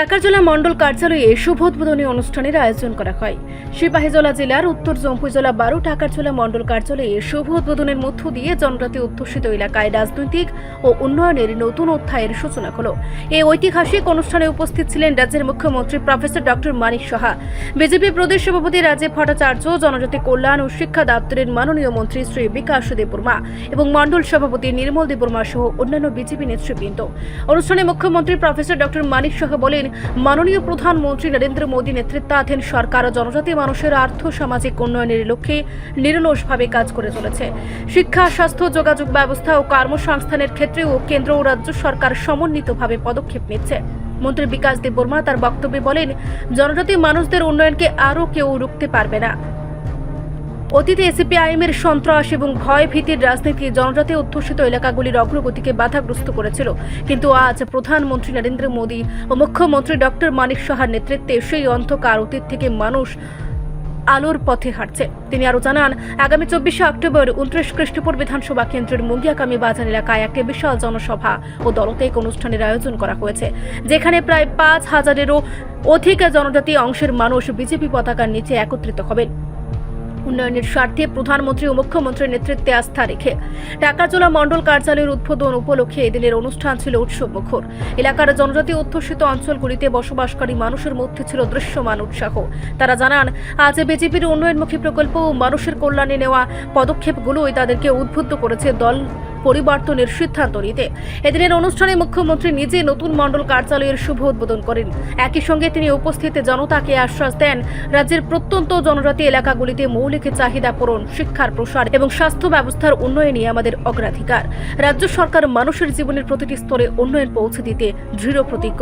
টাকারজলা মণ্ডল কার্যালয়ে শুভ উদ্বোধনী অনুষ্ঠানের আয়োজন করা হয়। সিপাহীজলা জেলার উত্তর জম্পুই জেলা বারো টাকারজলা মণ্ডল কার্যালয়ে শুভ উদ্বোধনের মধ্য দিয়ে জনজাতি অধ্যুষিত এলাকায় রাজনৈতিক ও উন্নয়নের নতুন অধ্যায়ের সূচনা হলো। এই ঐতিহাসিক অনুষ্ঠানে উপস্থিত ছিলেন রাজ্যের মুখ্যমন্ত্রী প্রফেসর ডক্টর মানিক সাহা। বিজেপি প্রদেশ সভাপতি রাজীব ভট্টাচার্য, জনজাতি কল্যাণ ও শিক্ষা দপ্তরের মাননীয় মন্ত্রী শ্রী বিকাশ দেববর্মা এবং মণ্ডল সভাপতি নির্মল দেববর্মা সহ অন্যান্য বিজেপি নেতৃবৃন্দ। অনুষ্ঠানে মুখ্যমন্ত্রী প্রফেসর ডক্টর মানিক সাহা বলেন মাননীয় প্রধানমন্ত্রী নরেন্দ্র মোদী নেতৃত্বাধীন সরকার জনজাতি মানুষের আর্থ সামাজিক উন্নয়নের লক্ষ্যে নিরলসভাবে কাজ করে চলেছে। শিক্ষা, স্বাস্থ্য, যোগাযোগ ব্যবস্থা ও কর্মসংস্থানের ক্ষেত্রেও কেন্দ্র ও রাজ্য সরকার সমন্বিতভাবে পদক্ষেপ নিচ্ছে। মন্ত্রী বিকাশ দেব বর্মা তার বক্তব্যে বলেন, জনজাতি মানুষদের উন্নয়নকে আরও কেউ রুখতে পারবে না। অতীতে এসিপি এসিপিআইএমের সন্ত্রাস এবং ভয় ভীতির রাজনীতি জনজাতি অধ্যুষিত এলাকাগুলির অগ্রগতিকে বাধাগ্রস্ত করেছিল। কিন্তু আজ প্রধানমন্ত্রী নরেন্দ্র মোদী ও মুখ্যমন্ত্রী ডক্টর মানিক সাহার নেতৃত্বে সেই অন্ধকার অতীত থেকে মানুষ আলোর পথে হাঁটছে। তিনি আরও জানান, আগামী চব্বিশে অক্টোবর উনত্রিশ কৃষ্ণপুর বিধানসভা কেন্দ্রের মুঙ্গিয়াকামি বাজার এলাকায় একটি বিশাল জনসভা ও দলত্যাগ অনুষ্ঠানের আয়োজন করা হয়েছে, যেখানে প্রায় পাঁচ হাজারেরও অধিক জনজাতি অংশের মানুষ বিজেপি পতাকার নিচে একত্রিত হবেন। উন্নয়নের স্বার্থে প্রধানমন্ত্রী ও মুখ্যমন্ত্রীর নেতৃত্বে আস্থা রেখে ঢাকাচোলা মণ্ডল কার্যালয়ের উদ্বোধন উপলক্ষে এদিনের অনুষ্ঠান ছিল উৎসব মুখর। এলাকার জনজাতি অধ্যুষিত অঞ্চলগুলিতে বসবাসকারী মানুষের মধ্যে ছিল দৃশ্যমান উৎসাহ। তারা জানান, আজ বিজেপির উন্নয়নমুখী প্রকল্প ও মানুষের কল্যাণে নেওয়া পদক্ষেপগুলোই তাদেরকে উদ্বুদ্ধ করেছে দল পরিবর্তনের সিদ্ধান্ত নিতে। এদিনের অনুষ্ঠানে মুখ্যমন্ত্রী নিজে নতুন মণ্ডল কার্যালয়ের শুভ উদ্বোধন করেন। একই সঙ্গে তিনি উপস্থিত জনতাকে আশ্বাস দেন, রাজ্যের প্রত্যন্ত জনজাতি এলাকাগুলিতে মৌলিক চাহিদা পূরণ, শিক্ষার প্রসার এবং স্বাস্থ্য ব্যবস্থার উন্নয়নই আমাদের অগ্রাধিকার। রাজ্য সরকার মানুষের জীবনের প্রতিটি স্তরে উন্নয়ন পৌঁছে দিতে দৃঢ় প্রতিজ্ঞ।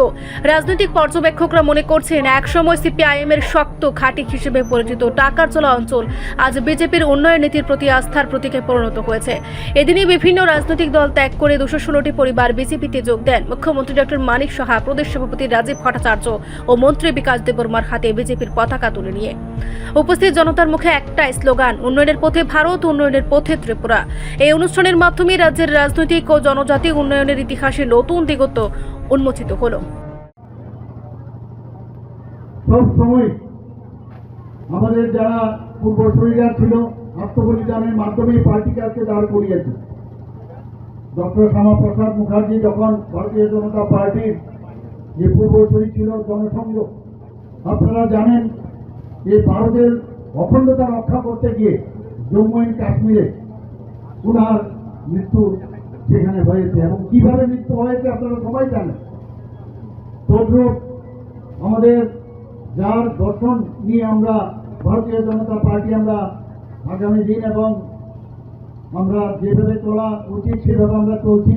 রাজনৈতিক পর্যবেক্ষকরা মনে করছেন, একসময় সিপিআইএম এর শক্ত ঘাঁটি হিসেবে পরিচিত টাকার চলা অঞ্চল আজ বিজেপির উন্নয়ন নীতির প্রতি আস্থার প্রতীকে পরিণত হয়েছে। এদিনই বিভিন্ন রাজনৈতিক দল ত্যাগ করে দুশো ষোলোটি পরিবার বিজেপিতে যোগ দেন। মুখ্যমন্ত্রী ডক্টর মানিক সাহা, প্রদেশ সভাপতি রাজীব ভট্টাচার্য ও মন্ত্রী বিকাশ দেববর্মার হাতে বিজেপির পতাকা তুলে নিয়ে। উপস্থিত জনতার মুখে একটাই স্লোগান, উন্নয়নের পথে ভারত, উন্নয়নের পথে ত্রিপুরা। এই অনুষ্ঠানের মাধ্যমে রাজ্যের রাজনৈতিক ও জনজাতি উন্নয়নের ইতিহাসে নতুন দিগত উন্মোচিত হলো। আমাদের যারা পূর্বসূরীরা ছিল আত্মবলিদানের মাধ্যমে পার্টিকে আজকে দাঁড় করিয়েছে। ডক্টর শ্যামাপ্রসাদ মুখার্জি যখন ভারতীয় জনতা পার্টির যে পূর্বসূরী ছিল জনসংঘ আপনারা জানেন যে ভারতের অখণ্ডতা রক্ষা করতে গিয়ে জম্মু অ্যান্ড কাশ্মীরে উনার মৃত্যু সেখানে হয়েছে। এবং কীভাবে মৃত্যু হয়েছে আপনারা সবাই জানেন। তদ্রুপ আমাদের যার দর্শন নিয়ে আমরা ভারতীয় জনতা পার্টি আমরা আগামী দিন এবং আমরা যেভাবে চলা উচিত সেভাবে আমরা চলছি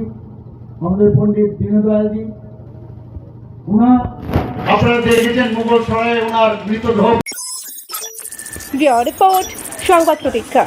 আমাদের পণ্ডিত দীনদয়ালজি উনার আপনারা দেখেছেন মুঘল সরাই ওনার মৃতদেহ। রিপোর্ট সংবাদ প্রতীক্ষা।